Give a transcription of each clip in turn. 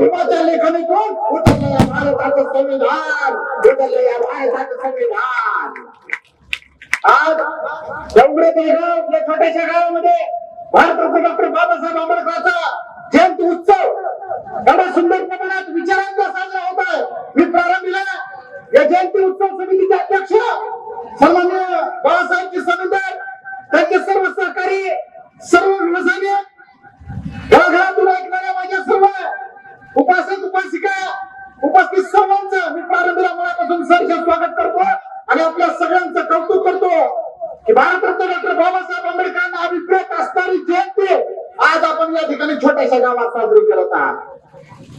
भीमाच्या लेखणीतून उतरलं या भारताचं संविधान. उतरलं या भारताचं संविधान. आज डोंगरे गाव आपल्या छोट्याशा गावामध्ये भारतरत्न डॉक्टर बाबासाहेब आंबेडकरांचा जयंती उत्सव एवढ्या सुंदर प्रमाणात विचारांचा साजरा होत आहे. मी प्रारंभीला या जयंती उत्सव समितीचे अध्यक्ष सन्मान्य बाळासाहेबजी समिंदर त्यांचे सर्व सहकारी सर्व व्यवसाय घराघरातून ऐकणाऱ्या माझ्या सर्व उपासक उपासिका उपस्थित सर्वांचं मी प्रारंभीला मनापासून सहर्ष स्वागत करतो आणि आपल्या सगळ्यांचं कौतुक करतो की भारतरत्न डॉक्टर बाबासाहेब आंबेडकरांना अभिप्रेत असणारी जयंती आज आपण या ठिकाणी छोट्याशा गावात साजरी करत आहात.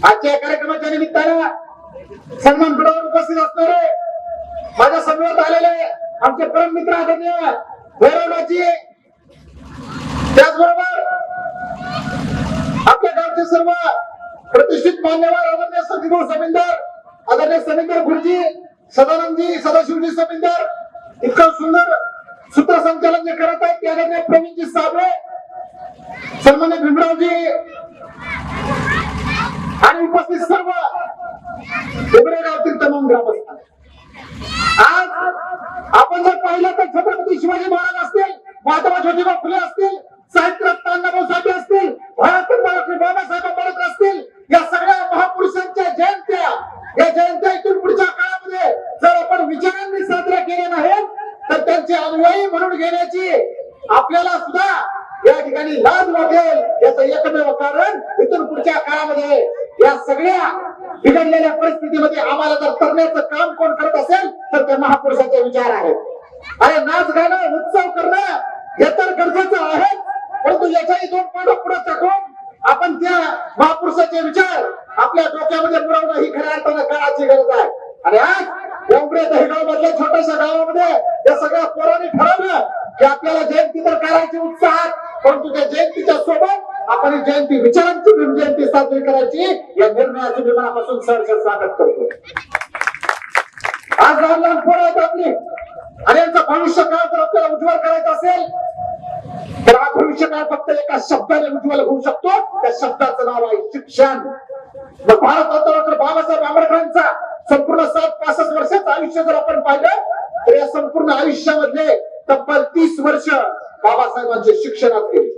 आजच्या कार्यक्रमाच्या निमित्तानं सन्मान पुढावर उपस्थित असणारे माझ्यासमोर आलेले आमचे परम मित्र आदरणीय भैरवराजी त्याचबरोबर आपल्या गावचे सर्व प्रतिष्ठित मान्यवर आदरणीय सतीगुरु समिंदर आदरणीय समिंदर गुरुजी सदानंदजी सदाशिवजी समिंदर इतकं सुंदर सूत्रसंचालन जे करत आहेत ते आदरणीय प्रवीणजी साबळे सन्मान्य भीमरावजी आणि उपस्थित सर्व उमरे गावतील तमाम ग्रामस्थ. आज आपण जर पाहिलं तर छत्रपती शिवाजी महाराज असतील महात्मा ज्योतिबा फुले असतील साहित्यरत्न अण्णाभाऊ साठे असतील भारत बाबासाहेब आंबेडकर असतील या सगळ्या महापुरुषांच्या जयंत्या. या जयंत्या इथून पुढच्या काळामध्ये जर आपण विचारांनी साजऱ्या केल्या नाहीत तर त्यांचे अनुयायी म्हणून घेण्याची आपल्याला सुद्धा या ठिकाणी लाज वाटेल. याचं एकमेव कारण इथून पुढच्या काळामध्ये या सगळ्या बिघडलेल्या परिस्थितीमध्ये आम्हाला जर करण्याचं काम कोण करत असेल तर ते महापुरुषाचे विचार आहेत. अरे नाच गाणं उत्सव करणं हे तर गरजेचं आहे परंतु याच्याही दोन पाठं पुढे टाकून आपण त्या महापुरुषाचे विचार आपल्या डोक्यामध्ये पुरवणं ही खऱ्या अर्थानं काळाची गरज आहे. आणि आज डोंगरे दहिगाव मधल्या छोट्याशा गावामध्ये या सगळ्या पोरांनी ठरवलं की आपल्याला जयंती तर करायची उत्साहात परंतु त्या जयंतीच्या सोबत आपण ही जयंती विचारांची भीम जयंती साजरी करायची या निर्णयाचं मी मनापासून सहर्ष स्वागत करतो. आज लहान लहान पोरं आहेत आपली. आणि यांचं भविष्य काळ जर आपल्याला उज्ज्वल करायचं असेल तर हा भविष्य काळ फक्त एका शब्दाने उज्ज्वल होऊ शकतो? त्या शब्दाचं नाव आहे शिक्षण. मग भारत डॉक्टर बाबासाहेब आंबेडकरांचा संपूर्ण सात पासष्ट वर्षाचं आयुष्य जर आपण पाहिलं तर या संपूर्ण आयुष्यामध्ये तब्बल तीस वर्ष बाबासाहेबांचे शिक्षणात गेले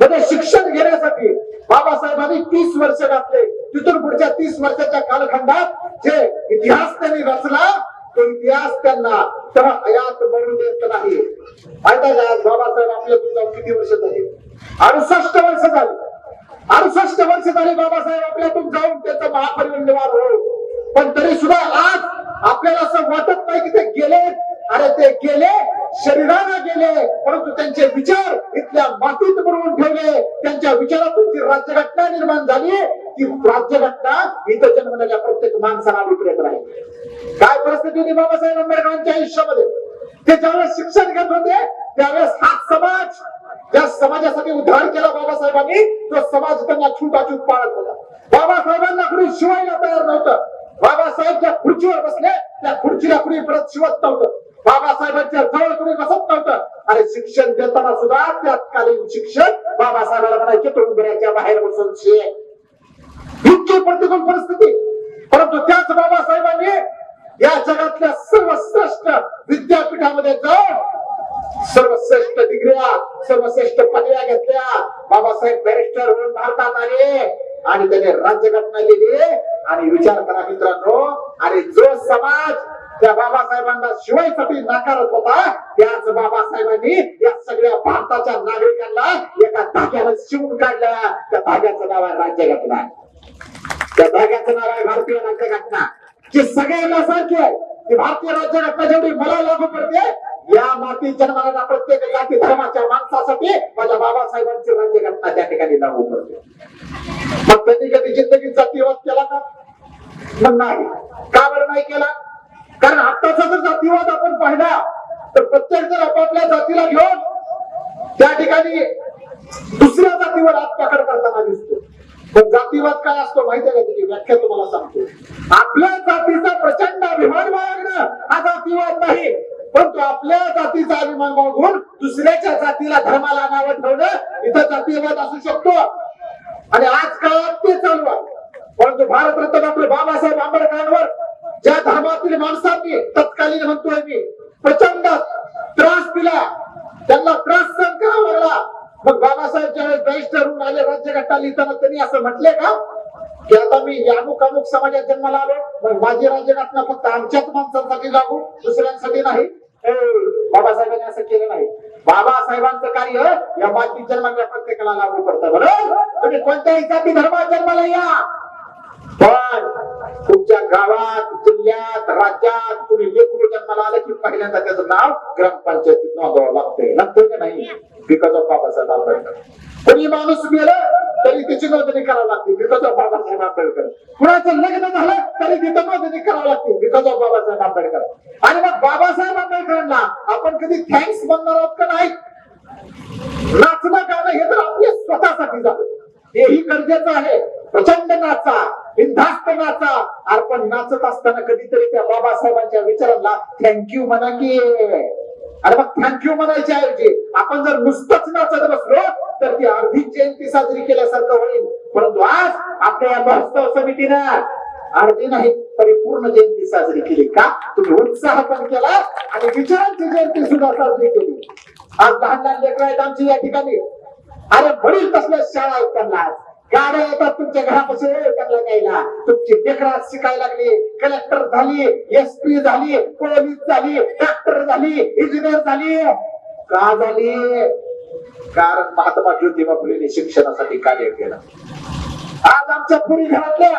म्हणजे शिक्षण घेण्यासाठी बाबासाहेबांनी तीस वर्ष घातले. तिथून पुढच्या तीस वर्षाच्या कालखंडात जे इतिहास त्यांनी रचला इतिहास त्यांना तर हयात म्हणून देत नाही. माहिती आहे का बाबासाहेब आपल्या जाऊन किती वर्ष झाले? अडुसष्ट वर्ष झाले. अडुसष्ट वर्ष झाले बाबासाहेब आपल्यातून जाऊन त्याचा महापरिनिर्वाण हो पण तरी सुद्धा आज आपल्याला असं वाटत नाही की ते गेले. अरे ते गेले शरीराला गेले परंतु त्यांचे विचार इथल्या मातीत बनवून ठेवले. त्यांच्या विचारातून जी राज्यघटना निर्माण झाली. ती राज्यघटना इथं जन्मलेल्या प्रत्येक माणसाला विपरीत राहील. काय परिस्थिती होती बाबासाहेब आंबेडकरांच्या आयुष्यामध्ये? ते ज्यावेळेस शिक्षण घेत होते त्यावेळेस हा समाज ज्या समाजासाठी उद्धार केला बाबासाहेबांनी तो समाज त्यांना छूटाछूट पाळत होता. बाबासाहेबांना कुणी शिवायला तयार नव्हतं. बाबासाहेब ज्या खुर्चीवर बसले त्या खुर्चीला कुणी परत शिवत नव्हतं. बाबासाहेबांच्या जवळ कुणी बसत नव्हतं. अरे शिक्षण देताना सुद्धा त्यातकालीन शिक्षण बाबासाहेबांना म्हणायचे तो उंबऱ्याच्या बाहेर बसून शिक. इतकी प्रतिकूल परिस्थिती? परंतु त्याच बाबासाहेबांनी या जगातल्या सर्वश्रेष्ठ विद्यापीठामध्ये जाऊन सर्वश्रेष्ठ डिग्र्या सर्वश्रेष्ठ पदव्या घेतल्या. बाबासाहेब बॅरिस्टर म्हणून भारतात आले आणि त्याने राज्यघटना लिहिली आणि विचार करा मित्रांनो आणि जो समाज त्या बाबासाहेबांना शिवायसाठी नाकारत होता त्याच बाबासाहेबांनी या सगळ्या भारताच्या नागरिकांना एका धाग्याला शिवून काढला. त्या धाग्याचं नाव आहे राज्यघटना. त्या धाग्याचं नाव आहे भारतीय राज्यघटना की सगळ्यांना सारखी आहे. ती भारतीय राज्यघटना जेवढी मला लागू पडते या माती जन्माला प्रत्येक जाती धर्माच्या माणसासाठी माझ्या बाबासाहेबांची राज्यघटना त्या ठिकाणी लागू पडते. मग त्यांनी कधी जिंदगी जातीवाद केला का? मग नाही. का बरं नाही केला? कारण आत्ताचा जर जातीवाद आपण पाहिला तर प्रत्येक जर आपापल्या जातीला घेऊन त्या ठिकाणी दुसऱ्या जातीवर हात पकड करताना दिसतो. पण जातीवाद काय असतो माहिती आहे का त्याची? व्याख्या तुम्हाला सांगतो. आपल्या जातीचा प्रचंड अभिमान बाळगणं हा जातीवाद नाही. परंतु आपल्या जातीचा अभिमान बाळगून दुसऱ्याच्या जातीला धर्माला नावं ठेवणं इथं जातीवाद असू शकतो. आणि आज काळात ते चालू आहे. परंतु भारतरत्न डॉक्टर बाबासाहेब आंबेडकरांवर ज्या धर्मातील माणसांनी तत्कालीन म्हणतोय मी प्रचंड त्रास दिला त्यांना त्रास सहन करावा लागला. मग बाबासाहेब ज्यावेळेस बॅरिस्टर होऊन आले राज्यघटना लिहिताना त्यांनी असं म्हटले का? की आता मी या अमुक अमुक समाजात जन्माला आलो मग माझी राज्यघटना फक्त आमच्याच माणसांसाठी लागू दुसऱ्यांसाठी नाही. बाबासाहेबांनी असं केलं नाही. बाबासाहेबांचं कार्य या मातीत जन्माच्या प्रत्येकाला लागू पडतं. बरोबर? तुम्ही कोणत्याही जाती धर्मात जन्माला या. पण तुमच्या गावात जिल्ह्यात राज्यात कुणी लेकरू जन्माला आलं की पहिल्यांदा त्याचं नाव ग्रामपंचायतीत नोंदवावं लागतंय. लागतंय का नाही? Because of Babasaheb Ambedkar. कोणी माणूस गेलं तरी तिची नोंदणी करावी लागते. Because of Babasaheb Ambedkar. कुणाचं लग्न झालं तरी तिथं नोंदणी करावी लागते. Because of Babasaheb Ambedkar. आणि मग बाबासाहेब आंबेडकरांना आपण कधी थँक्स म्हणणार आहोत का नाही? नाचणं गाणं हे तर आपल्या स्वतःसाठी झालं. हेही गरजेचं आहे. प्रचंड नाचा बिनधास्त नाचा अर्पण नाचत असताना कधीतरी त्या बाबासाहेबांच्या विचारांना थँक्यू म्हणा की. अरे मग थँक्यू म्हणायच्या ऐवजी आपण जर नुसतंच नाचत बसलो तर ती अर्धी जयंती साजरी केल्यासारखं होईल. परंतु आज आपल्या या महोत्सव समितीनं अर्धी नाही परिपूर्ण जयंती साजरी केली का? तुम्ही उत्साह पण केला आणि विचारांची जयंती सुद्धा साजरी केली. आज लहान लहान लेकर आहेत आमची या ठिकाणी. अरे वडील तसल्या शाळा आहेत त्यांना आज. गाड्या येतात तुमच्या घरापासून त्यांना द्यायला तुमची लेकरं शिकायला लागली कलेक्टर झाली एस पी झाली पोलीस झाली डॉक्टर झाली इंजिनियर झाली. का झाली? कारण महात्मा ज्योतिबा फुलेने शिक्षणासाठी कार्य केलं. आज आमच्या पुरी घरातल्या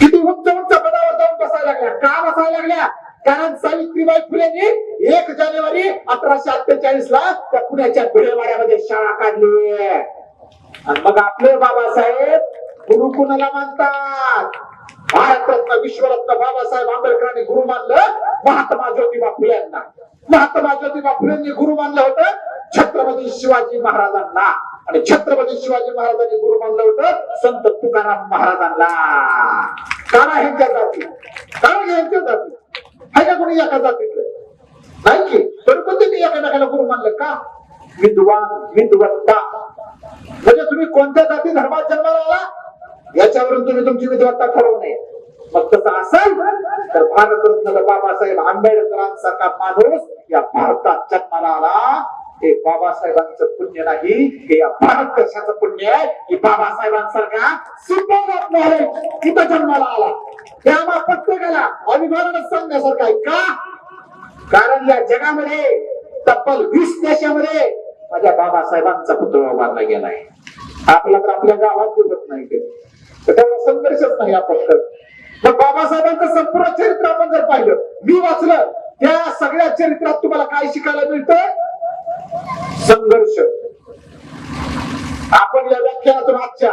किती उंच उंच पदावर जाऊन बसायला लागल्या. का बसायला लागल्या? कारण सावित्रीबाई फुलेंनी एक जानेवारी अठराशे अठ्ठेचाळीस ला त्या पुण्याच्या भिडेवाड्यामध्ये शाळा काढली. आणि मग आपले बाबासाहेब गुरु कुणाला मानतात? भारतरत्न विश्वरत्न बाबासाहेब आंबेडकरांनी गुरु मानलं महात्मा ज्योतिबा फुलेंना महात्मा ज्योतिबा फुलेंनी गुरु मानलं होतं छत्रपती शिवाजी महाराजांना. आणि छत्रपती शिवाजी महाराजांनी गुरु मानलं होतं संत तुकाराम महाराजांना. कारा ह्यांच्या जाती. कारण ह्यांच्या जाती. हाय का कोणी एका जातीतलं? नाही की? तर पण त्यांनी एकामेकाला गुरु मानलं का? विद्वान विद्वत्ता. म्हणजे तुम्ही कोणत्या जाती धर्मात जन्माला आला? याच्यावरून तुम्ही तुमची विद्वत्ता ठरवू नये. मग तसं असेल तर भारतरत्न बाबासाहेब आंबेडकरांसारखा माणूस या भारतात जन्माला आला. हे बाबासाहेबांचं पुण्य नाही हे या भारत देशाचं पुण्य आहे. की बाबासाहेबांसारखा सुपर आहे तिथं जन्माला आला. हे आम्हा प्रत्येकाला अभिमानानं सांगण्यासारखं आहे का? कारण या जगामध्ये तब्बल वीस देशामध्ये माझ्या बाबासाहेबांचा पुतळा उभारला गेलाय आपला तर आपल्या गावात दिवत नाही ते. तर तेवढा संघर्षच नाही आपण तर. मग बाबासाहेबांचं संपूर्ण चरित्र आपण जर पाहिलं मी वाचलं त्या सगळ्या चरित्रात तुम्हाला काय शिकायला मिळतं संघर्ष. आपण या व्याख्यानातून आजच्या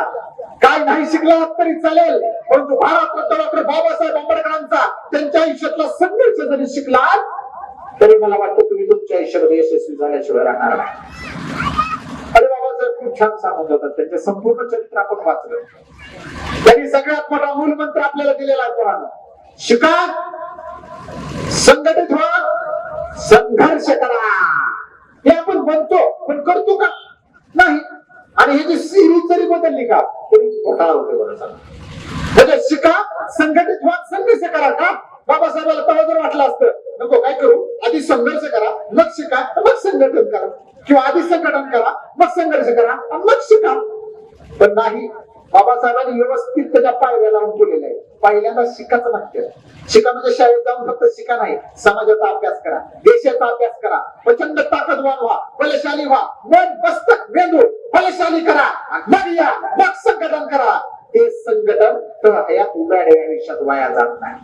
काय नाही शिकला तरी चालेल परंतु भारत डॉक्टर बाबासाहेब आंबेडकरांचा त्यांच्या आयुष्यातला संघर्ष जरी शिकला तरी मला वाटतं तुम्ही तुमच्या आयुष्यामध्ये यशस्वी झाल्याशिवाय राहणार नाही. खूप छान सांगत होतात त्यांचे संपूर्ण चरित्र आपण वाचलं. त्यांनी सगळ्यात मोठा मूलमंत्र आपल्याला दिलेला आहे पुराण शिका. संघटित व्हा. संघर्ष करा. हे आपण बनतो पण करतो का? नाही. आणि हे जी सिरीज जरी बदलली का तरी घोटाळा होते बरं म्हणजे शिका संघटित व्हा संघर्ष करा का? बाबासाहेबाला तेव्हा जर वाटलं असतं. नको काय करू? आधी संघर्ष करा मग शिका मग संघटन करा. किंवा आधी संघटन करा मग संघर्ष करा आणि मग शिका. पण नाही बाबासाहेबांनी व्यवस्थित त्याच्या पायऱ्या लावून ठेवलेलं आहे पहिल्यांदा शिकाचं म्हणते शिका म्हणजे शाळेत जाऊन फक्त शिका नाही समाजाचा अभ्यास करा देशाचा अभ्यास करा प्रचंड ताकदवान व्हा बलशाली व्हा मन मस्तक मेंदू बलशाली करा मग या मग संघटन करा. ते संघटन तर हयात उघड्या आयुष्यात वाया जात नाही.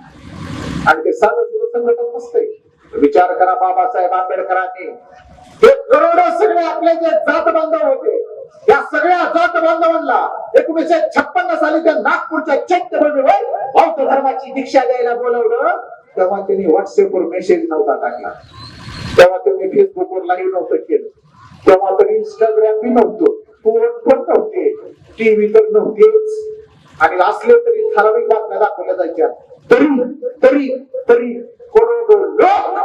आणि ते साधं संघटन नसतंय. विचार करा बाबासाहेब आंबेडकरांनी. हे करोडो सगळे आपले जे जात बांधव होते या सगळ्या जात बांधवांना एकोणीशे छप्पन्न साली त्या नागपूरच्या चैत्यभूमीवर बौद्ध धर्माची दीक्षा द्यायला बोलवलं तेव्हा त्यांनी व्हॉट्सअपवर मेसेज नव्हता टाकला. तेव्हा त्यांनी फेसबुकवर लाईव्ह नव्हतं केलं. तेव्हा तर इंस्टाग्राम बी नव्हतं. फोन पण नव्हते. टीव्ही तर नव्हतेच. आणि असले तरी ठराविक बातम्या दाखवल्या जायच्या. तरी तरी तरी करोडो लोक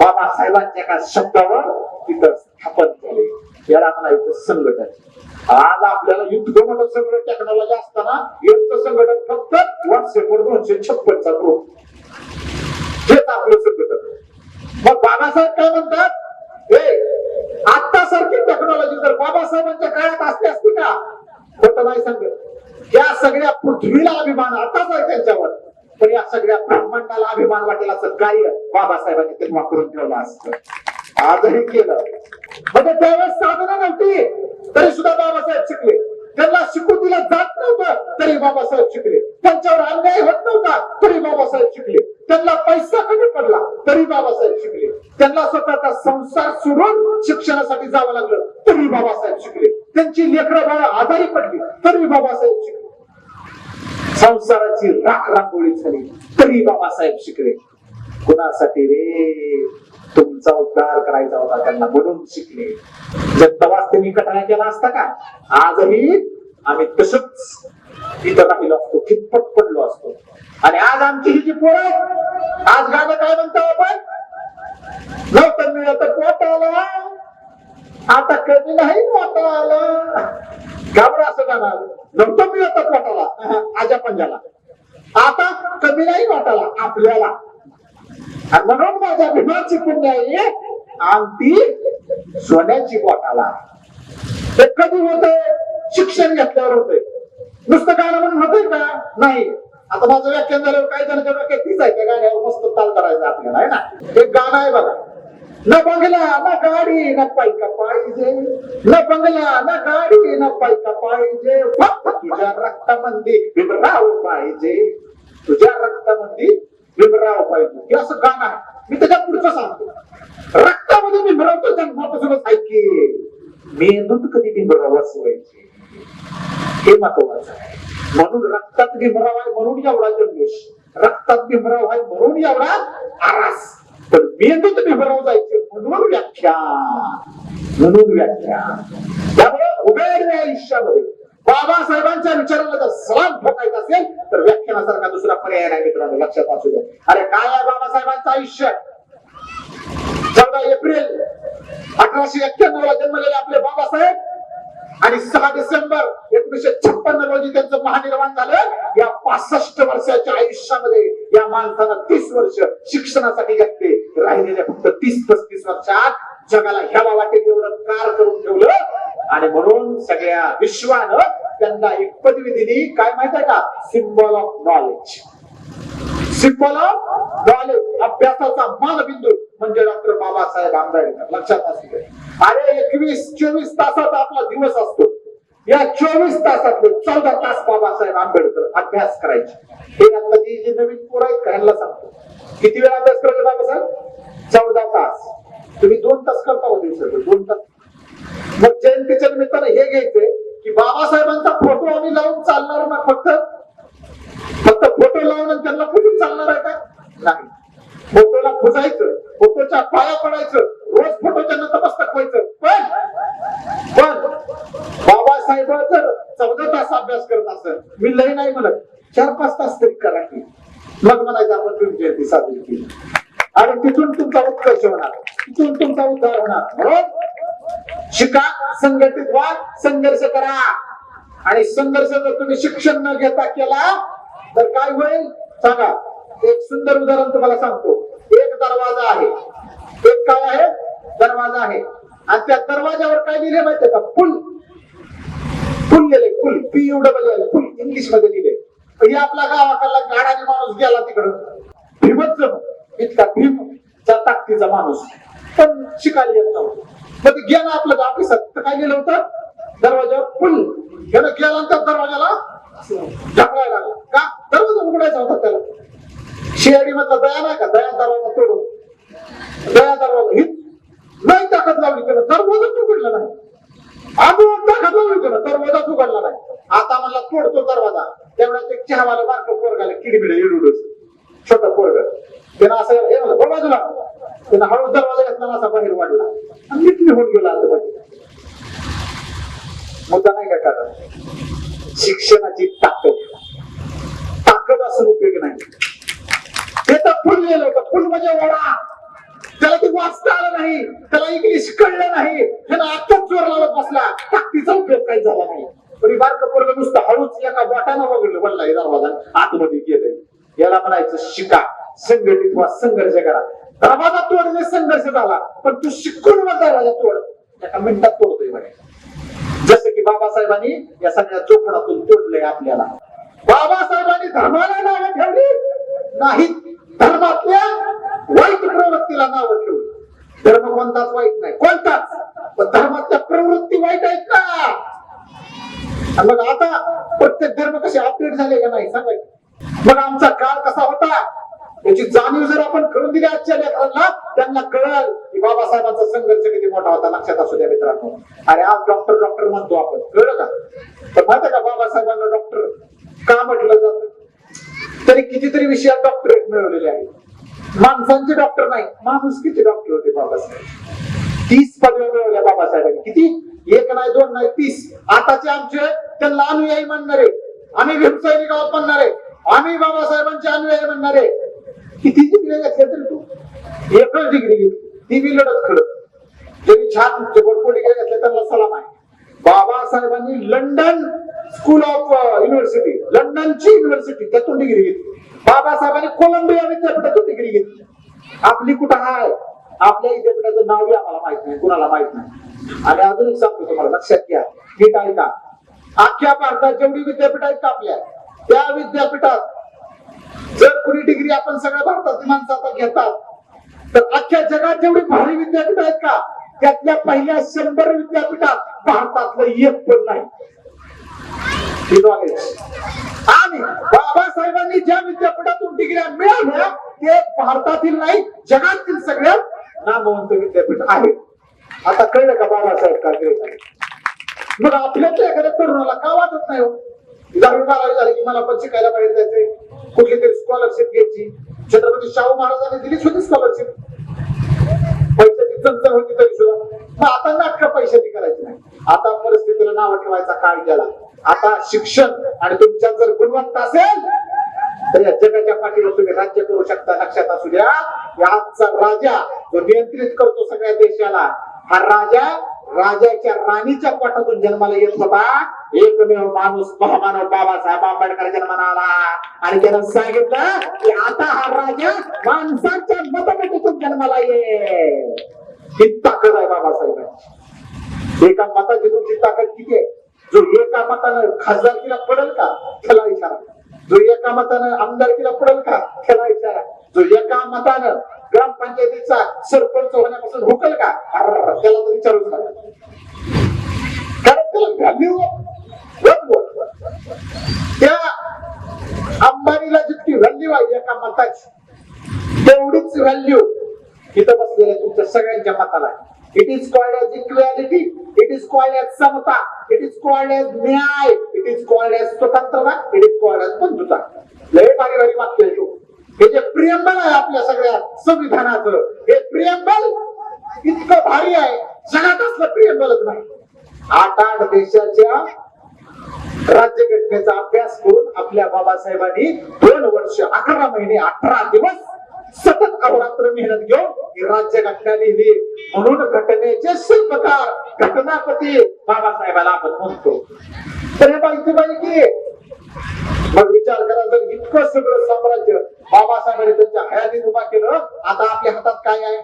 बाबासाहेबांच्या एका शब्दावर तिथं स्थापन केले. याला म्हणायचं संघटन. आज आपल्याला इतकं मोठं सगळं टेक्नॉलॉजी असताना यांचं संघटन फक्त व्हॉट्सअपवर दोनशे छप्पनचा ग्रुप हेच आपलं संघटन. मग बाबासाहेब काय म्हणतात? हे आता सारखी टेक्नॉलॉजी जर बाबासाहेबांच्या काळात असली असती का? खोटं नाही सांगत. या सगळ्या पृथ्वीला अभिमान. आता आहे त्यांच्यावर पण या सगळ्या ब्रह्मांडाला अभिमान वाटेल असं कार्य बाबासाहेबांनी तेव्हा करून ठेवलं असतं. आजही केलं. म्हणजे त्यावेळेस साधनं नव्हती. तरी सुद्धा बाबासाहेब शिकले. त्यांना शिकू दिलं जात नव्हतं तरी बाबासाहेब शिकले. त्यांच्यावर अन्याय होत नव्हता तरी बाबासाहेब शिकले. त्यांना पैसा कमी पडला तरी बाबासाहेब शिकले. त्यांना स्वतःचा संसार सोडून शिक्षणासाठी जावं लागलं तरी बाबासाहेब शिकले. त्यांची लेकरं बाळा आजारी पडली तरी बाबासाहेब शिकले. संसाराची राख रांगोळी झाली. तरी बाबासाहेब शिकले. कुणासाठी रे? तुमचा उद्धार करायचा होता त्यांना म्हणून शिकले. जर तवाच त्यांनी कटाळा केला असता का? आजही आम्ही तसंच इथं राहिलो असतो कितपत पडलो असतो. आणि आज आमची ही जी पोरं आज गाणं काय म्हणतो आपण? नव्हतं मिळत पोटाला आता कधी नाही पोटाला? घाबरा असं आलं. नव्हतं मिळत पोटाला. अहं, आजा पंजाला. आता कमी नाही वाटाला आपल्याला. आणि म्हणून माझ्या भीमाची पुण्य आहे आमटी सोन्याची बोटाला ते कधी होत शिक्षण घेतल्यावर होते नुसतं गाणं म्हणून होतंय का? नाही. आता माझं व्याख्यान झाल्यावर काय झालं? डोक्यात तीच आहे. त्या गाण्यावर मस्त ताल करायचं आपल्याला आहे ना? एक गाणं आहे बघा. न बंगला न गाडी न पैका पाहिजे. न बंगला न गाडी न पैका पाहिजे. फक्त तुझ्या रक्तामध्ये विमराव पाहिजे. तुझ्या रक्तामध्ये विमराव पाहिजे. हे असं गाणं आहे. मी त्याच्या पुढचं सांगतो. रक्तामध्ये विमरावतो जन्मापासूनच आहे की मेंदूत कधी विमराव व्हायचे हे महत्वाचं आहे. म्हणून रक्तात भीमराव आहे म्हणून एवढा जल्लोष रक्तात भीमराव आहे म्हणून एवढा आरास. तर मेंदूत तुम्ही जायचे. म्हणून व्याख्या. म्हणून व्याख्या. त्यामुळे उभ्या आयुष्यामध्ये बाबासाहेबांच्या विचाराला जर सलाम ठोकायचा असेल तर व्याख्यानासारखा दुसरा पर्याय नाही मित्रांनो लक्षात असू द्या. अरे काय आहे बाबासाहेबांचं आयुष्य? चौदा एप्रिल अठराशे एक्क्याण्णव ला जन्मलेले आपले बाबासाहेब. आणि सहा डिसेंबर एकोणीशे छप्पन्न रोजी त्यांचं महानिर्माण झालं. या पासष्ट वर्षाच्या आयुष्यामध्ये या माणसाला तीस वर्ष शिक्षणासाठी घातले. राहिलेल्या फक्त तीस पस्तीस वर्षात जगाला ह्या वाटेल एवढं कार करून ठेवलं. आणि म्हणून सगळ्या विश्वानं त्यांना एक पदवी दिली. काय माहीत आहे का? Symbol of knowledge symbol of knowledge अभ्यासाचा मानबिंदू म्हणजे डॉक्टर बाबासाहेब आंबेडकर. लक्षात असू अरे एकवीस चोवीस तासाचा आपला दिवस असतो. या चोवीस तासातले चौदा तास बाबासाहेब आंबेडकर अभ्यास करायचे. हे आता जी जी नवीन पोरं आहेत त्यांना सांगतो. किती वेळा अभ्यास करायचे बाबासाहेब? चौदा तास. तुम्ही दोन तास करता हो दिवसाचे दोन तास. मग जयंतीच्या निमित्तानं हे घ्यायचंय की बाबासाहेबांचा फोटो आम्ही लावून चालणार ना फक्त? फक्त फोटो लावून त्यांना पुढून चालणार आहे का? नाही. फोटोला पुजायचं फोटोच्या पाया पडायचं रोज फोटोच्या नतमस्तक व्हायचं. पण पण बाबासाहेब जर चौदा तास अभ्यास करत असत मी लय नाही म्हणत. चार पाच तास तरी करा की. मग म्हणायचं आपण जयंती साजरी केली. आणि तिथून तुमचा उत्कर्ष होणार. तिथून तुमचा उद्धार होणार. बरोबर शिका संघटित व्हा संघर्ष करा. आणि संघर्ष जर तुम्ही शिक्षण न घेता केला तर काय होईल? सांगा. एक सुंदर उदाहरण तुम्हाला सांगतो. एक दरवाजा आहे. एक काय आहे? दरवाजा आहे. आणि त्या दरवाजावर काय लिहिले माहितीये का? फुल. फुल लिहिले फुल. P U double L full. इंग्लिशमध्ये लिहिले हे आपला गावाकडला गाडाने माणूस गेला तिकडं. भीमच इतका भीम. चा ताकदीचा माणूस. पण शिकायला येत नव्हतं. मग गेला आपलं ऑफिसात तर काय लिहिलं होतं? दरवाजावर फुल. गेला गेल्यानंतर दरवाजाला ढकलायला लागला. का? दरवाजा उघडायचा होता त्याला. शेअडी मधला दया नाही का? दया दरवाजा तोडून दया दरवाजा हित. नाही ताकद लावली त्यानं दरवाजाच उघडला नाही. अजून ताकद लावली त्यानं दरवाजाच उघडला नाही. आता मला तोडतो दरवाजा. तेवढ्यात एक चहावाला बारक पोरगाला किडबिड इडूडूस छोटा पोरग. त्यानं असं हे म्हणलं बाजूला. त्यानं हळूच दरवाजा घेतला असा बाहेर वाढला. आणि नीट निघून गेला आता बाहेर. मुद्दा नाही का कारण? शिक्षणाची ताकद. ताकद असून उपयोग नाही. फुल लिहिलं होतं फुल म्हणजे वडा त्याला ते वाचता आलं नाही त्याला इंग्लिश कळलं नाही. त्याला आत्ताच जोर लावत बसला. ताकदीचा उपयोग काही झाला नाही. तरी बारक पोरग नुसतं हळूच एका बोटानं वगळलं वडला दरवाजा आतमध्ये गेलंय. याला म्हणायचं शिका संघटित व्हा संघर्ष करा. दरवाजा तोडणे संघर्ष झाला. पण तू शिकून मग दरवाजा तोड. एका मिनिटात तोडतोय म्हणे. जसं की बाबासाहेबांनी या सगळ्या चोपडातून तोडलंय आपल्याला. बाबासाहेबांनी धर्माला नावं ठेवली नाहीत. धर्मातल्या वाईट प्रवृत्तीला नाव ठेवली. धर्म कोणताच वाईट नाही. कोणताच? पण धर्मातल्या प्रवृत्ती वाईट आहेत का? मग आता प्रत्येक धर्म कसे अपडेट झाले का नाही सांगायचं? मग आमचा काळ कसा होता? याची जाणीव जर आपण करून दिली आजच्या लेकरांना त्यांना कळल की बाबासाहेबांचा संघर्ष किती मोठा होता लक्षात असू द्या मित्रांनो. अरे आज डॉक्टर डॉक्टर म्हणतो आपण. कळलं का? तर माहिती का बाबासाहेबांना डॉक्टर का म्हटलं? तरी कितीतरी विषयात डॉक्टरेट मिळवलेले आहेत. माणसांचे डॉक्टर नाही माणुसकीचे डॉक्टर होते बाबासाहेब. तीस पदव्या मिळवल्या बाबासाहेबांनी. किती? एक नाही दोन नाही तीस. आताचे आमचे त्यांना अनुयायी म्हणणारे. आम्ही भीमसैनी गावात म्हणणारे. आम्ही बाबासाहेबांचे अनुयायी म्हणणारे. किती डिग्री घेतल्या तरी तू? एकच डिग्री घेतली. ती बी लढत खडत ज्यांनी छान भरपूर डिग्री घेतल्या त्यांना सलाम आहे. बाबासाहेबांनी लंडन स्कूल ऑफ युनिव्हर्सिटी लंडनची युनिव्हर्सिटी त्यातून डिग्री घेतली बाबासाहेबांनी कोलंबिया विद्यापीठातून डिग्री घेतली आपली कुठं हाय? आपल्या विद्यापीठाचं नाव आम्हाला माहीत नाही कुणाला माहीत नाही. आणि अजून एक सांगतो तुम्हाला लक्षात घ्या. नीट ऐका. अख्ख्या भारतात जेवढी विद्यापीठ आहेत का आपल्या? त्या विद्यापीठात जर कुणी डिग्री आपण सगळ्या भारतातील माणसं आता घेतात तर अख्ख्या जगात जेवढी भारी विद्यापीठ आहेत का? त्यातल्या पहिल्या शंभर विद्यापीठात भारतातलं एक पण नाही. आणि बाबासाहेबांनी ज्या विद्यापीठातून डिग्र्या मिळवल्या ते भारतातील नाही जगातील सगळ्यात नामवंत विद्यापीठ आहे. आता कळलं का बाबासाहेब का मग आपल्यातल्या एखाद्या तरुणाला का वाटत नाही हो? दहावी बारावी झाली की मला पण शिकायला पाहिजे जायचंय. कुठली तरी स्कॉलरशिप घ्यायची. छत्रपती शाहू महाराजांनी दिलीच होती स्कॉलरशिप पैशाची चंचल होती तरी सुद्धा. मग आता नाटक पैशाची करायची नाही. आता परिस्थितीला नाव ठेवायचा काळ गेला आता शिक्षण आणि तुमच्यात जर गुणवत्ता असेल तर या जगाच्या पाठीवर तुम्ही राज्य करू शकता लक्षात असू द्या. आजचा राजा जो नियंत्रित करतो सगळ्या देशाला हा राजा राजाच्या राणीच्या पोटातून जन्माला येत होता. एकमेव माणूस महामानव बाबासाहेब आंबेडकर जन्माला आला. आणि त्यानं सांगितलं की आता हा राजा माणसाच्या मतपेटीतून जन्माला ये ही ताकद आहे बाबासाहेबांची. एका मताची तुमची ताकद किती आहे? जो एका मतानं खासदारकीला पडेल का? त्याला विचारा जो एका मतानं आमदारकीला पडेल का? त्याला विचारा जो एका मतानं ग्रामपंचायतीचा सरपंच होण्यापासून हुकल का? त्याला तर विचारूच नका कारण त्याला व्हॅल्यू त्या अंबानीला जितकी व्हॅल्यू आहे एका मताची तेवढीच व्हॅल्यू इथं बसलेल्या तुमच्या सगळ्यांच्या मताला it is called as equality. It is called as समता. इट इज called एज न्याय. इट इज called एज स्वतंत्रता. इट इज called एज बंधुता. लय भारी भारी वाक्य आहे हे जे प्रियंबल आहे आपल्या सगळ्या संविधानाचं हे प्रियंबल इतकं भारी आहे. जगात असलं प्रियंबलच नाही. आठ आठ देशाच्या राज्यघटनेचा अभ्यास करून आपल्या बाबासाहेबांनी दोन वर्ष अकरा महिने अठरा दिवस सतत अहोरात्र मेहनत घेऊन ही राज्यघटना लिहिली. म्हणून घटनेचे शिल्पकार घटनापती बाबासाहेबाला आपण म्हणतो. तर हे माहिती पाहिजे मग विचार करा जर इतकं सगळं साम्राज्य बाबासाहेबांनी त्यांच्या हयातीत उभा केलं आता आपल्या हातात काय आहे?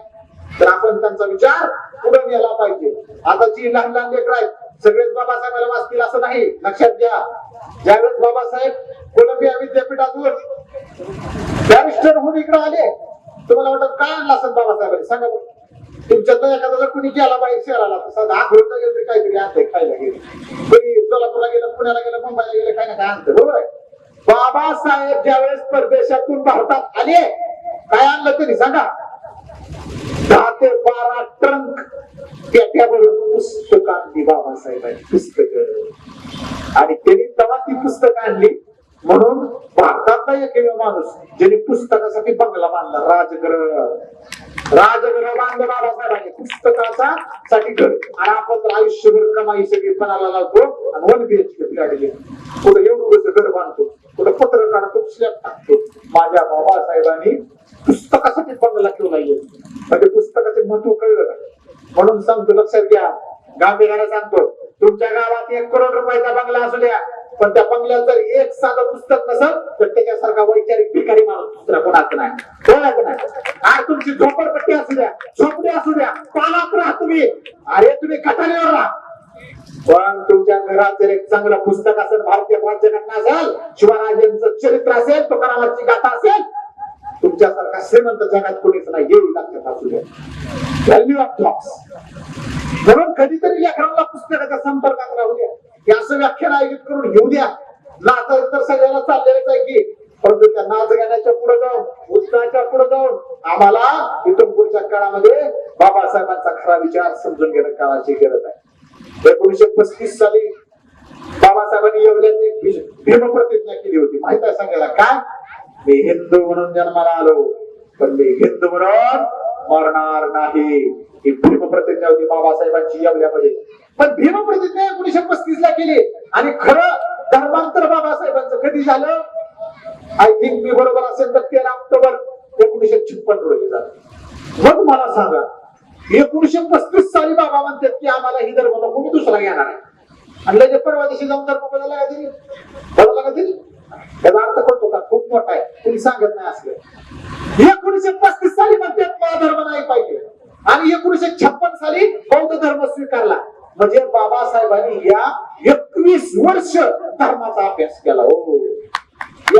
तर आपण त्यांचा विचार पुढे नेला पाहिजे. आताची लहान लहान लेकर आहेत सगळेच बाबासाहेबाला वाचतील असं नाही. लक्षात घ्या. ज्यावेळेस बाबासाहेब कोलंबिया विद्यापीठातून बॅरिस्टर होऊन इकडे आले तुम्हाला वाटत काय आणलं असेल बाबासाहेबांनी? सांगा बरं. एखादा जर कुणी गेला बाहेर शहराला तसा दहा खोडता गेलं तरी काहीतरी आणतंय खायला गेलं. कोणी सोलापूरला गेलं पुण्याला गेलं मुंबईला गेलं काय ना काय आणतं बरोबर आहे. बाबासाहेब ज्यावेळेस परदेशातून भारतात आले काय आणलं तरी सांगा. दहा ते बारा ट्रंक पेट्यावरून पुस्तक आणली बाबासाहेबांनी पुस्तक. आणि त्यांनी तेव्हा ती पुस्तक आणली. म्हणून भारतातला एकमेव माणूस ज्यांनी पुस्तकासाठी बंगला बांधला राजग्रह. राजग्रह बांधला बाबासाहेबांनी. पुस्तकाचा साठी घर. आणि आपण तर आयुष्यभर कमाई सगळी पणाला लावतो आणि वन बीएचके फ्लॅट कुठं एवढं घर बांधतो. कुठं पत्र काढतो स्लॅब टाकतो. माझ्या बाबासाहेबांनी पुस्तकासाठी बंगला ठेवला म्हणजे पुस्तकाचे महत्त्व कळलं का म्हणून सांगतो लक्षात घ्या. गांभीर्याने सांगतो. तुमच्या गावात एक करोड रुपयाचा बंगला असू द्या पण त्या बंगल्यात जर एक साधं पुस्तक नसल तर त्याच्यासारखा वैचारिक भिकारी माणूस दुसरा कोणाचं नाही. नाही. आज तुमची झोपडपट्टी असू द्या झोपडी असू द्या पालात राहा तुम्ही. अरे तुम्ही कठारीवर राहा. पण तुमच्या घरात जर एक चांगलं पुस्तक असेल भारतीय राज्यघटना असेल शिवराजांचं चरित्र असेल तुकारामाची गाथा असेल तुमच्यासारखा श्रीमंत जगात कोणीच नाही. येऊ लागतात असू द्या व्हॅल्यू ऑफ थॉट्स म्हणून कधीतरी लेखनाला पुस्तकाच्या संपर्कात राहू द्या. की असं व्याख्यान आयोजित करून घेऊ द्या. नाचायचं तर सगळ्याला चाललेलंच आहे की परंतु त्या नाच गाण्याच्या पुढे जाऊन उत्साहाच्या पुढे जाऊन आम्हाला इथून पुढच्या काळामध्ये बाबासाहेबांचा खरा विचार समजून घेणं काळाची गरज आहे. एकोणीशे पस्तीस साली बाबासाहेबांनी येवल्यात भीम- प्रतिज्ञा केली होती. माहीत आहे सांगायला काय मी हिंदू म्हणून जन्माला आलो. पण मी हिंदू म्हणून मरणार नाही. ही भीमप्रतिज्ञा होती बाबासाहेबांची येवल्यामध्ये पण भीमप्रतिज्ञा एकोणीशे पस्तीस ला केली. आणि खरं धर्मांतर बाबासाहेबांचं कधी झालं? आय थिंक मी बरोबर असेल तर तेरा ऑक्टोबर एकोणीशे छप्पन रोजी झालं. मग मला सांगा एकोणीशे पस्तीस साली बाबा म्हणतात की आम्हाला ही धर्म नको मी दुसरा घेणार आहे. आणि लगेच परवा दिवशी जाऊन धर्म बदलला का तरी बदलला का त्याचा अर्थ कळतो का? खूप मोठा आहे. तुम्ही सांगत नाही असलं. एकोणीशे पस्तीस साली म्हणतात धर्म नाही पाहिजे. आणि एकोणीशे छप्पन साली बौद्ध धर्म स्वीकारला. म्हणजे बाबासाहेबांनी या एकवीस वर्ष धर्माचा अभ्यास केला हो.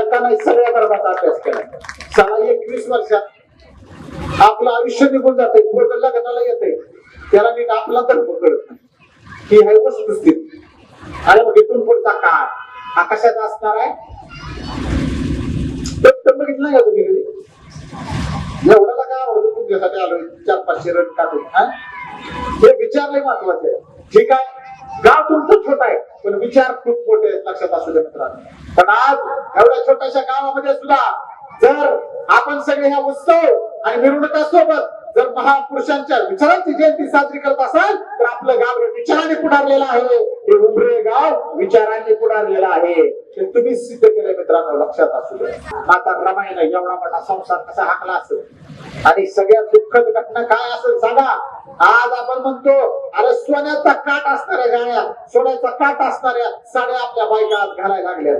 एका नाही सगळ्या धर्माचा अभ्यास केला. चला एकवीस वर्षात आपलं आयुष्य निघून जाते पोरग लग्नाला येते त्याला मी आपला धर्म कळत नाही. ही आहे वस्तुस्थिती. आणि मग इथून पुढचा काळ. आकाशात असणार आहे? बघितलं का तुम्ही कधी? एवढ्याला काय आवडतं तुमच्यासाठी आलोय? चार पाचशे रन टाकून हा? हे विचारलंय महत्त्वाचे ठीक आहे? गाव तुमचं छोट आहे पण विचार खूप मोठे लक्षात असू दे मित्रांनो. पण आज एवढ्या छोट्याशा गावामध्ये सुद्धा जर आपण सगळे ह्या उत्सव आणि मिरवणुकासोबत जर महापुरुषांच्या विचारांची जयंती साजरी करत असाल तर आपलं गाव विचाराने पुढारलेलं आहे. हे उमरे गाव विचारांनी पुढारलेलं आहे. हे तुम्ही सिद्ध केलं मित्रांनो लक्षात असू दे माता रमायण एवढा मोठा संसार कसा हाकला असेल? आणि सगळ्यात दुःखद घटना काय असेल सांगा? आज आपण म्हणतो अरे सोन्याचा काट असणाऱ्या गाड्या सोन्याचा काट असणाऱ्या साड्या आपल्या बायका आज घालायला लागल्या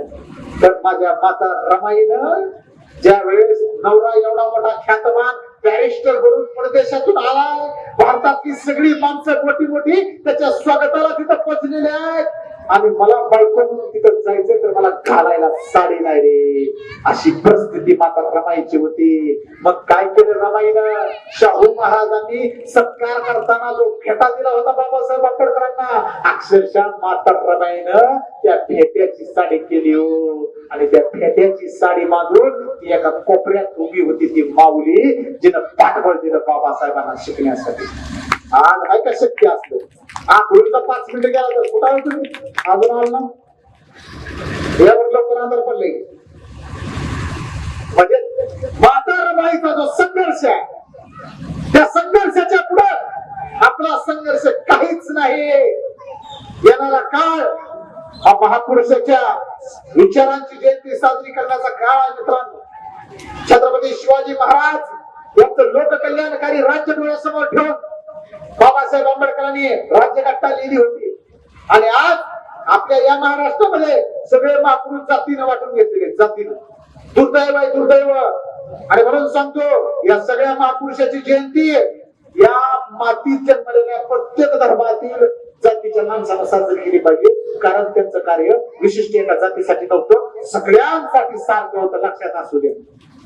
तर माझ्या माता रमाईनं ज्या वेळेस नवरा एवढा मोठा ख्यातमान बॅरिस्टर बनून परदेशातून आलाय. भारतातली सगळी माणसं मोठी मोठी त्याच्या स्वागताला तिथं पचलेली आहेत. आणि मला बायको तिथं जायचं तर मला घालायला साडी नाही रे. अशी परिस्थिती माता रमाईची होती. मग काय केलं रमाईनं? शाहू महाराजांनी सत्कार करताना जो फेटा दिला होता बाबासाहेब आंबेडकरांना अक्षरशः माता रमाईनं त्या फेट्याची साडी केली हो. आणि त्या फेट्याची साडी मागून ती एका कोपऱ्यात उभी होती ती माऊली जिनं पाठबळ दिलं बाबासाहेबांना शिकण्यासाठी. आज काय का शक्य असलं? हा पुढचा पाच मिनिटं गेला तर कुठं आलं तुम्ही? अजून आलं ना? यावर लवकर आधार पडले. म्हणजे माता जो संघर्ष आहे त्या संघर्षाच्या पुढे आपला संघर्ष काहीच नाही. येणारा काळ हा महापुरुषाच्या विचारांची जयंती साजरी करण्याचा काळ आहे मित्रांनो. छत्रपती शिवाजी महाराज यांचं लोककल्याणकारी राज्य डोळ्यासमोर ठेवून राज्यघटना लिहिली होती. आणि आज आपल्या या महाराष्ट्रामध्ये सगळे महापुरुष जातीनं वाटून घेतलेले जातीनं. दुर्दैव आहे दुर्दैव. आणि म्हणून सांगतो या सगळ्या महापुरुषाची जयंती या मातीत जन्मलेल्या प्रत्येक धर्मातील जातीच्या माणसाला साजरी केली पाहिजे. कारण त्यांचं कार्य विशिष्ट एका जातीसाठी नव्हतं. सगळ्यांसाठी सारखं होतं लक्षात असू दे.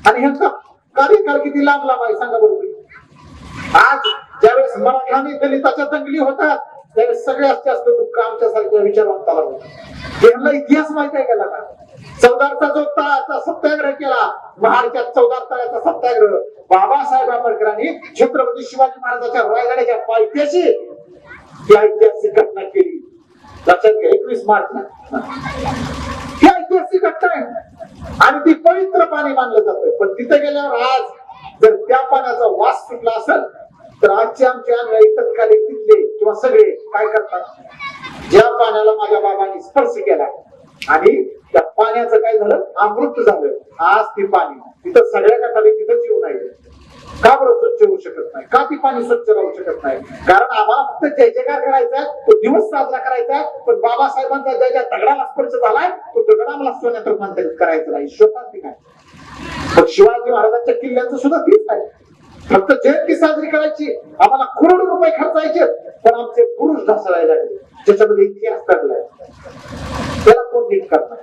आणि ह्यांचा कार्यकाळ किती लांब लांब आहे सांगा बरोबर आज ज्यावेळेस मराठाने दलिताच्या दंगली होतात त्यावेळेस सगळ्यात जास्त दुःख आमच्यासारख्या विचारवंताला होतं. त्यांना इतिहास माहीत आहे का लगा? चौदारचा जो तळाचा सत्याग्रह केला महाडच्या चौदार तळ्याचा सत्याग्रह बाबासाहेब आंबेडकरांनी छत्रपती शिवाजी महाराजांच्या रायगडाच्या पायथ्याशी ही ऐतिहासिक घटना केली. लक्षात घ्या एकवीस मार्च ही ऐतिहासिक घटना आहे. आणि ती पवित्र पाणी मानलं जातं पण तिथे गेल्यावर आज जर त्या पाण्याचा वास सुटला असेल तर आजचे आमचे आग्रही तत्कालीन तिथले किंवा सगळे काय करतात? ज्या पाण्याला माझ्या बाबांनी स्पर्श केला आणि त्या पाण्याचं काय झालं? अमृत झालं. आज ती पाणी. तिथं सगळ्या गटारी तिथंच येऊन आहे का बरं स्वच्छ होऊ शकत नाही? का ती पाणी स्वच्छ राहू शकत नाही? कारण आम्हाला फक्त जय जयकार करायचा तो दिवस साजरा करायचा आहे पण बाबासाहेबांचा ज्या ज्या दगडाला स्पर्श झालाय तो दगड आम्हाला सोन्यात रूपांतरित करायचं नाही. शोधात काय पण शिवाजी महाराजांच्या किल्ल्याचं सुद्धा तीच आहे. फक्त जयंती साजरी करायची आम्हाला करोड रुपये खर्चायचे पण आमचे पुरुष ढासळायला लागले. ज्याच्यामध्ये इतिहास काढलाय त्याला कोण नीट करणार?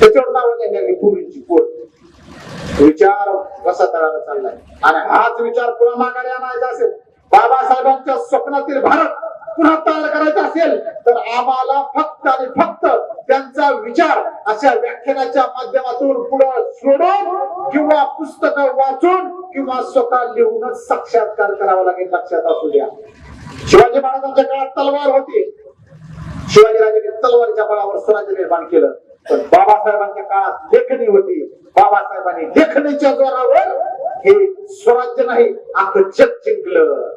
त्याच्यावर नाव लागली पूर्वीची पोट विचार कसा तळाला चाललाय. आणि हाच विचार पुन्हा माघारी आणायचा असेल. बाबासाहेबांच्या स्वप्नातील भारत. पुन्हा तयार करायचा असेल तर आम्हाला फक्त आणि फक्त त्यांचा विचार अशा व्याख्यानाच्या माध्यमातून पुढे सोडून किंवा पुस्तकं वाचून किंवा स्वतः लिहूनच साक्षात्कार करावा लागेल लक्षात असू द्या. शिवाजी महाराजांच्या काळात तलवार होती. शिवाजीराजांनी तलवारीच्या बळावर स्वराज्य निर्माण केलं. पण बाबासाहेबांच्या काळात लेखणी होती. बाबासाहेबांनी लेखणीच्या जोरावर हे स्वराज्य नाही आख जग जिंकलं.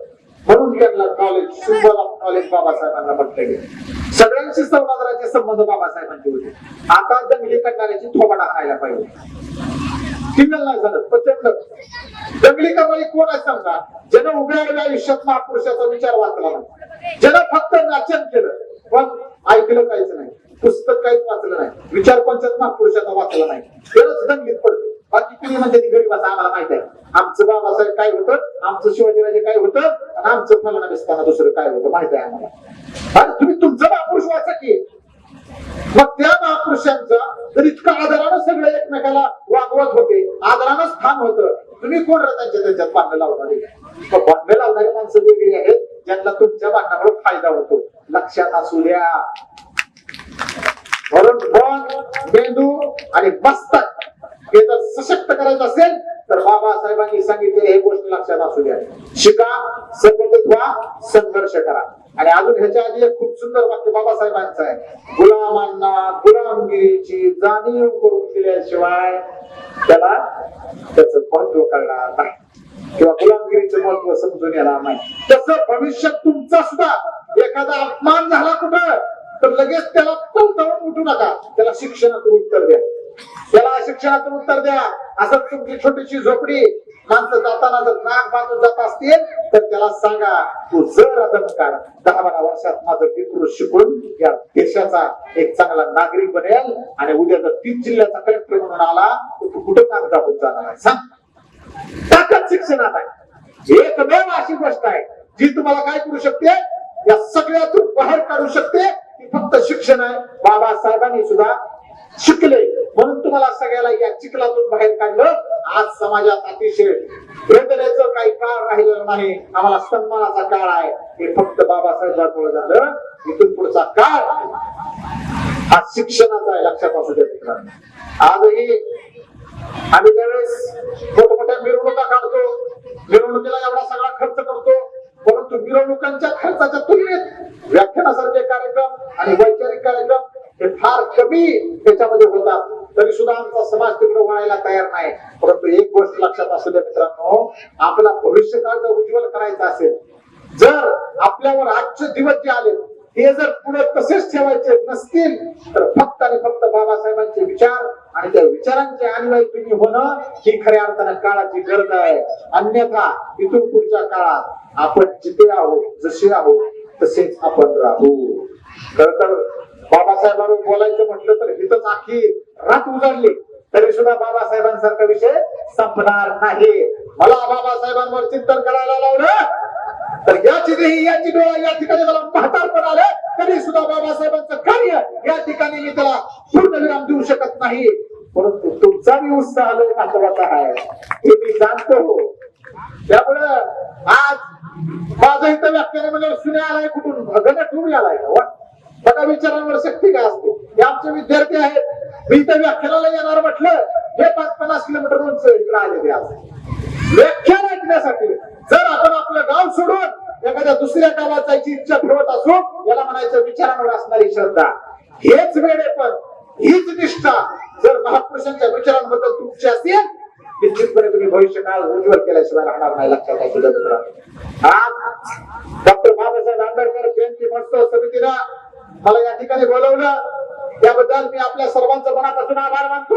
म्हणून त्यांना कॉलेज सिम्बॉल ऑफ नॉलेज बाबासाहेबांना म्हटलं गेलं. सगळ्यांशी संवादाचे संबंध बाबासाहेबांचे होते. आता जंगली करणाऱ्याची थोबाडा खायला पाहिजे. सिग्नल झालं प्रचंड. जंगली करणारी कोण आहे सांगा? ज्यानं उभ्या आडव्या आयुष्यात महापुरुषाचा विचार वाचला नाही. ज्यानं फक्त वाचन केलं पण ऐकलं काहीच नाही. पुस्तक काहीच वाचलं नाही. विचार कोणत्याच महापुरुषाचा वाचला नाही. तरच दंगलीत पडतो बाकी तुम्ही म्हणजे ती गरीब असं आम्हाला माहीत आहे. आमचं बाबासाहेब काय होतं? आमचं शिवाजीराजे काय होतं? आणि आमचं फलना दिसताना दुसरं काय होतं? माहीत आहे आम्हाला. आणि तुम्ही तुमचं महापुरुष वाचा की? मग त्या महापुरुषांचा जर इतकं आदरानं सगळे एकमेकाला वागवत होते आदरानं स्थान होतं तुम्ही कोण त्यांच्या त्यांच्यात बांधणं लावणारे? मग बांधणं लावणारी माणसं वेगळी आहेत ज्यांना तुमच्या बांधण्यामुळे फायदा होतो. लक्षात असू द्या. म्हणून मेंदू आणि मस्तक. हे जर सशक्त करायचं असेल तर बाबासाहेबांनी सांगितलेली हे गोष्ट लक्षात असू द्या. शिका संघटित व्हा संघर्ष करा. आणि अजून ह्याच्या आधी एक खूप सुंदर वाक्य बाबासाहेबांचं आहे. गुलामांना गुलामगिरीची जाणीव करून दिल्याशिवाय त्याला त्याच महत्त्व कळणार नाही. किंवा गुलामगिरीचं महत्त्व समजून येणार नाही. तसं भविष्यात तुमचा सुद्धा एखादा अपमान झाला कुठं तर लगेच त्याला टवटवून उठू नका. त्याला शिक्षणातून उत्तर द्या. त्याला शिक्षणातून उत्तर द्या. असं तुमची छोटीशी झोपडी माणसं जाताना जर नाक बांधून जात असतील तर त्याला सांगा तू जर अदम काढ दहा बारा वर्षात माझं पितृ शिकून या देशाचा एक चांगला नागरिक बनेल आणि उद्या जर तीन जिल्ह्याचा कलेक्टर म्हणून आला तर तू कुठं नाक दाबून जाणार आहे? सांग. ताकद शिक्षणात आहे. एकमेव अशी गोष्ट आहे जी तुम्हाला काय करू शकते? या सगळ्यातून बाहेर काढू शकते. ती फक्त शिक्षण आहे. बाबासाहेबांनी सुद्धा शिकले. म्हणून तुम्हाला सगळ्याला या चिखलातून बाहेर काढलं आज समाजात अतिशय वेदनेचं काही काळ राहिलेलं नाही. आम्हाला सन्मानाचा काळ आहे. हे फक्त बाबासाहेबांमुळे झालं. इथून पुढचा काळ हा शिक्षणाचा आहे लक्षात असू द्या मित्रांनो. आजही आम्ही ज्यावेळेस मोठमोठ्या मिरवणुका काढतो मिरवणुकीला एवढा सगळा खर्च करतो परंतु मिरवणुकांच्या खर्चाच्या तुलनेत व्याख्यानासारखे कार्यक्रम आणि वैचारिक कार्यक्रम हे फार कमी त्याच्यामध्ये होतात. तरी सुद्धा आमचा समाज तिकडे वळायला तयार नाही. परंतु एक गोष्ट लक्षात असू द्या मित्रांनो आपला भविष्यकाळ जर उज्ज्वल करायचा असेल जर आपल्यावर आजचे दिवस जे आले ते जर पुढे तसेच ठेवायचे नसतील तर फक्त आणि फक्त बाबासाहेबांचे विचार आणि त्या विचारांचे अनुयायी तुम्ही होणं ही खऱ्या अर्थानं काळाची गरज आहे. अन्यथा इथून पुढच्या काळात आपण जिथे आहोत जसे आहोत तसेच आपण राहू. खर तर बाबासाहेबांवर बोलायचं म्हटलं तर हिथंच आखी रात उजाडली तरी सुद्धा बाबासाहेबांसारखा विषय संपणार नाही. मला बाबासाहेबांवर चिंतन करायला लावलं. तर याची देही याची डोळा या ठिकाणी मला पण आलं. तरी सुद्धा बाबासाहेबांचं कार्य या ठिकाणी मी त्याला पूर्ण विराम देऊ शकत नाही. परंतु तुमचा मी उत्साह लय महत्त्वाचा आहे. हे मी जाणतो. त्यामुळं आज माझं इथं व्याख्यान म्हणजे सुने आलाय कुठून? भगन ठेवून आलाय का? बघा विचारांवर शक्ती का असते? हे आमचे विद्यार्थी आहेत. मी तर व्याख्यानाला येणार म्हटलं हे पाच पन्नास किलोमीटर उंच इकडे आलेले आज व्याख्यान ऐकण्यासाठी जर आपण आपलं गाव सोडून एखाद्या दुसऱ्या गावात जायची इच्छा ठेवत असू याला म्हणायचं विचारांवर असणारी श्रद्धा. हेच वेळेपण हीच निष्ठा. जर महापुरुषांच्या विचारांबद्दल तुमची असेल निश्चितपणे तुम्ही भविष्य काळ उज्ज्वल केल्याशिवाय राहणार नाही लक्षात आज डॉक्टर बाबासाहेब आंबेडकर जयंती महोत्सव समितीनं मला या ठिकाणी बोलवलं. त्याबद्दल मी आपल्या सर्वांचं मनापासून आभार मानतो.